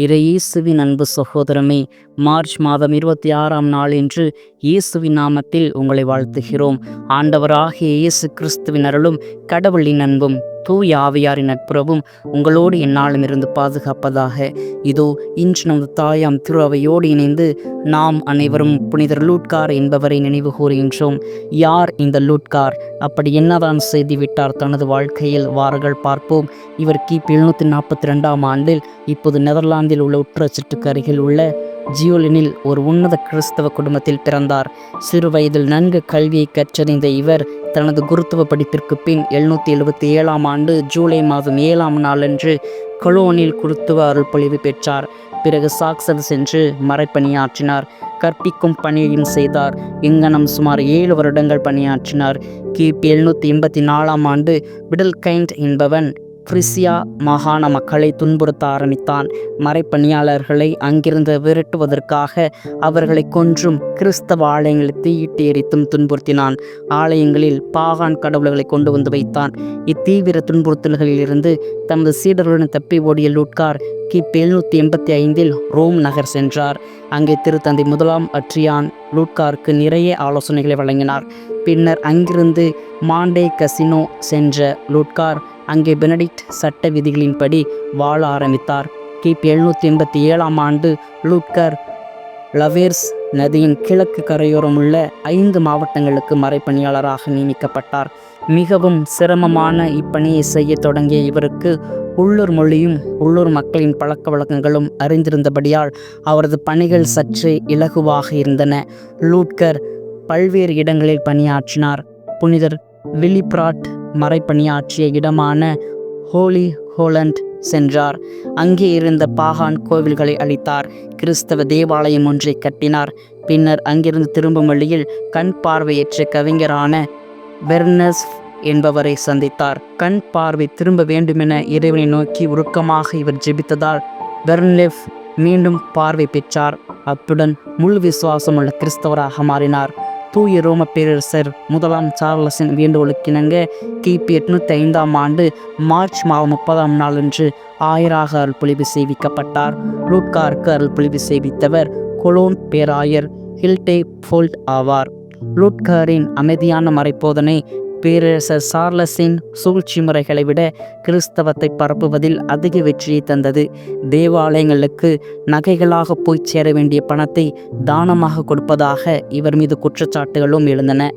இறையேசுவின் அன்பு சகோதரமே மார்ச் மாதம் இருபத்தி ஆறாம் நாள் என்று இயேசுவின் நாமத்தில் உங்களை வாழ்த்துகிறோம். ஆண்டவராகிய இயேசு கிறிஸ்துவின் அருளும் கடவுளின் அன்பும் தூய் ஆவியாரின் நட்புறவும் உங்களோடு என்னாலும் இருந்து பாதுகாப்பதாக. இதோ இன்று நமது தாயாம் திரு அவையோடு இணைந்து நாம் அனைவரும் புனிதர் லூட்கார் என்பவரை நினைவு கூறுகின்றோம். யார் இந்த லூட்கார் அப்படி என்னதான் செய்து விட்டார் தனது வாழ்க்கையில்? வார்கள் பார்ப்போம். இவர் கிபி எழுநூற்றி நாற்பத்தி ரெண்டாம் ஆண்டில் இப்போது நெதர்லாந்தில் உள்ள உற்றச்சிட்டுக்கு அருகில் உள்ள ஜியோலினில் ஒரு உன்னத கிறிஸ்தவ குடும்பத்தில் பிறந்தார். சிறு வயதில் நன்கு கல்வியை கற்றறிந்த இவர் தனது குருத்துவ படிப்பிற்கு பின் எழுநூற்றி எழுபத்தி ஏழாம் ஆண்டு ஜூலை மாதம் ஏழாம் நாளன்று கொலோனில் குருத்துவ அருள்பொழிவு பெற்றார். பிறகு சாக்சர் சென்று மறைப்பணியாற்றினார். கற்பிக்கும் பணியையும் செய்தார். இங்கனம் சுமார் ஏழு வருடங்கள் பணியாற்றினார். கிபி எழுநூற்றி எண்பத்தி நாலாம் ஆண்டு விடல் கைண்ட் என்பவன் ஃப்ரிசியா மாகாண மக்களை துன்புறுத்த ஆரம்பித்தான். மறைப்பணியாளர்களை அங்கிருந்து விரட்டுவதற்காக அவர்களை கொன்றும் கிறிஸ்தவ ஆலயங்களை தீயிட்டு எரித்தும் துன்புறுத்தினான். ஆலயங்களில் பாகான் கடவுள்களை கொண்டு வந்து வைத்தான். இத்தீவிர துன்புறுத்தல்களிலிருந்து தமது சீடர்களுடன் தப்பி ஓடிய லூட்கார் கிபி எழுநூற்றி எண்பத்தி ஐந்தில் ரோம் நகர் சென்றார். அங்கே திருத்தந்தை முதலாம் அட்ரியான் லூட்காருக்கு நிறைய ஆலோசனைகளை வழங்கினார். பின்னர் அங்கிருந்து மாண்டே கசினோ சென்ற லூட்கார் அங்கே பெனடிக்ட் சட்ட விதிகளின்படி வாழ ஆரம்பித்தார். கிபி எழுநூற்றி எண்பத்தி ஏழாம் ஆண்டு லூட்கர் லவேர்ஸ் நதியின் கிழக்கு கரையோரம் உள்ள ஐந்து மாவட்டங்களுக்கு மறைப்பணியாளராக நியமிக்கப்பட்டார். மிகவும் சிரமமான இப்பணியை செய்ய தொடங்கிய இவருக்கு உள்ளூர் மொழியும் உள்ளூர் மக்களின் பழக்க வழக்கங்களும் அறிந்திருந்தபடியால் அவரது பணிகள் சற்று இலகுவாக இருந்தன. லூட்கர் பல்வேறு இடங்களில் பணியாற்றினார். புனிதர் வில்லிப்ராட் மறைப்பணியாற்றிய இடமான ஹோலி ஹோலண்ட் சென்றார். அங்கே இருந்த பாகான் கோவில்களை அளித்தார் கிறிஸ்தவ தேவாலயம் ஒன்றை கட்டினார். பின்னர் அங்கிருந்து திரும்பும் வழியில் கண் பார்வையற்ற கவிஞரான பெர்னஸ் என்பவரை சந்தித்தார். கண் பார்வை திரும்ப வேண்டுமென இறைவனை நோக்கி உருக்கமாக இவர் ஜெபித்ததால் வெர்ன்லெஃப் மீண்டும் பார்வை பெற்றார். அத்துடன் முழு விசுவாசமுள்ள கிறிஸ்தவராக மாறினார். தூய ரோம பேரரசர் முதலாம் சார்லஸின் வேண்டுகோளுக்கிணங்க கிபி எட்நூற்றி ஐந்தாம் ஆண்டு மார்ச் மாதம் முப்பதாம் நாளன்று ஆயராக அருள்பொழிவு செய்விக்கப்பட்டார். லூட்காருக்கு அருள்பொழிவு செய்வித்தவர் கொலோன் பேராயர் ஹில்டே ஃபோல்ட் ஆவார். லூட்காரின் அமைதியான மறைப்போதனை பேரரசர் சார்லஸின் சூழ்ச்சி முறைகளை விட கிறிஸ்தவத்தை பரப்புவதில் அதிக வெற்றியை தந்தது. தேவாலயங்களுக்கு நகைகளாக போய் சேர வேண்டிய பணத்தை தானமாக கொடுப்பதாக இவர் மீது குற்றச்சாட்டுகளும் எழுந்தன.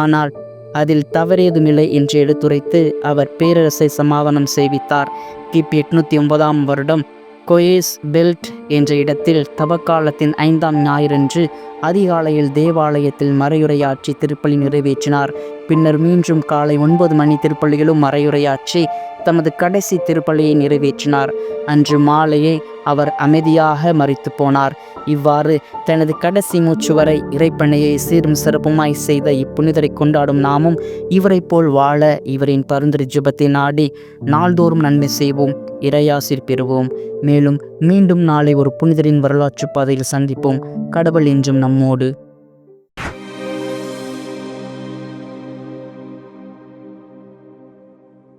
ஆனால் அதில் தவறேதுமில்லை என்று எடுத்துரைத்து அவர் பேரரசை சமாதானம் செய்வித்தார். கிபி எட்நூற்றி ஒன்பதாம் வருடம் கொயேஸ் பெல்ட் என்ற இடத்தில் தவக்காலத்தின் ஐந்தாம் ஞாயிறன்று அதிகாலையில் தேவாலயத்தில் மறையுரையாற்றி திருப்பலி நிறைவேற்றினார். பின்னர் மீண்டும் காலை ஒன்பது மணி திருப்பலியிலும் மறையுரையாற்றி தமது கடைசி திருப்பலியை நிறைவேற்றினார். அன்று மாலையே அவர் அமைதியாக மறித்து போனார். இவ்வாறு தனது கடைசி மூச்சு வரை இறைப்பணையை சீரும் சிறப்புமாய் செய்த இப்புனிதரை கொண்டாடும் நாமும் இவரைப் போல் வாழ இவரின் பரிந்துரை ஜுபத்தை நாடி நாள்தோறும் நன்மை செய்வோம். இறையாசிர் பெறுவோம். மேலும் மீண்டும் நாளை ஒரு புனிதரின் வரலாற்று பாதையில் சந்திப்போம். கடவுள் என்றும் நம்மோடு.